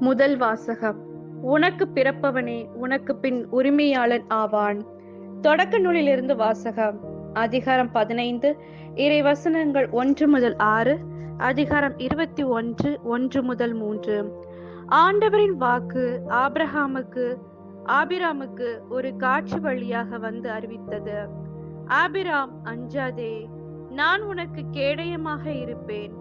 முதல் வாசகம். உனக்கு பிறப்பவனே உனக்கு பின் உரிமையாளன் ஆவான். தொடக்க நூலிலிருந்து வாசகம். அதிகாரம் பதினைந்து இறை வசனங்கள் ஒன்று முதல் ஆறு அதிகாரம் இருபத்தி ஒன்று ஒன்று முதல் மூன்று. ஆண்டவரின் வாக்கு ஆபிரகாமுக்கு ஆபிராமுக்கு ஒரு காட்சி வழியாக வந்து அறிவித்தது. ஆபிராம் அஞ்சாதே நான் உனக்கு கேடயமாக இருப்பேன்.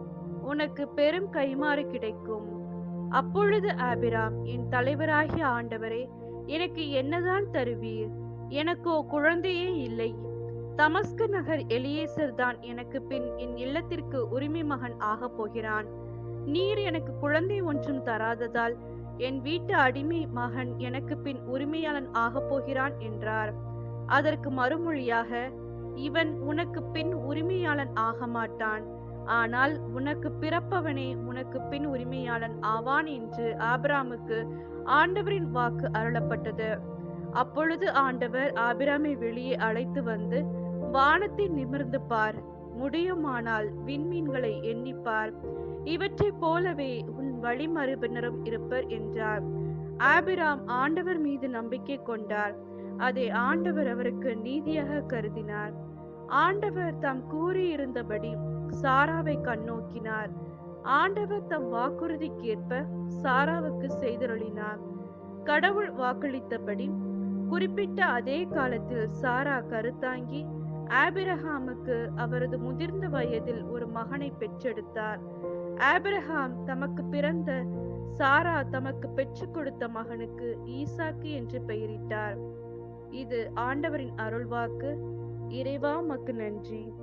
உனக்கு பெரும் கைமாறு கிடைக்கும். அப்பொழுது ஆபிராம் என் தலைவராகிய ஆண்டவரே எனக்கு என்னதான் தருவீர்? எனக்கோ குழந்தையே இல்லை. தமஸ்கு நகர் எலியேசர் தான் எனக்கு பின் என் இல்லத்திற்கு உரிமை மகன் ஆகப் போகிறான். நீர் எனக்கு குழந்தை ஒன்றும் தராததால் என் வீட்டு அடிமை மகன் எனக்கு பின் உரிமையாளன் ஆகப் போகிறான் என்றார். அதற்கு மறுமொழியாக இவன் உனக்கு பின் உரிமையாளன் ஆக மாட்டான் ஆனால் உனக்கு பிறப்பவனே உனக்கு பின் உரிமையாளன் ஆவான் என்று ஆபிராமுக்கு ஆண்டவரின் வாக்கு அருளப்பட்டது. அப்பொழுது ஆண்டவர் ஆபிராமை வெளியே அழைத்து வந்து வானத்தை நிமிர்ந்து பார் முடியுமானால் விண்மீன்களை எண்ணிப்பார். இவற்றைப் போலவே உன் வழிமரபினரும் இருப்பர் என்றார். ஆபிராம் ஆண்டவர் மீது நம்பிக்கை கொண்டார். அதை ஆண்டவர் அவருக்கு நீதியாக கருதினார். ஆண்டவர் தாம் கூறியிருந்தபடி சாராவை கண்ணோக்கினார். ஆண்டவர் தம் வாக்குறுதிக்கேற்ப சாராவுக்கு செய்தருளினார். கடவுள் வாக்களித்தபடி குறிப்பிட்ட அதே காலத்தில் சாரா கருத்தாங்கி ஆபிரஹாமுக்கு அவரது முதிர்ந்த வயதில் ஒரு மகனை பெற்றெடுத்தார். ஆபிரஹாம் தமக்கு பிறந்த சாரா தமக்கு பெற்றுக் கொடுத்த மகனுக்கு ஈசாக்கு என்று பெயரிட்டார். இது ஆண்டவரின் அருள்வாக்கு. இறைவா மக்கு நன்றி.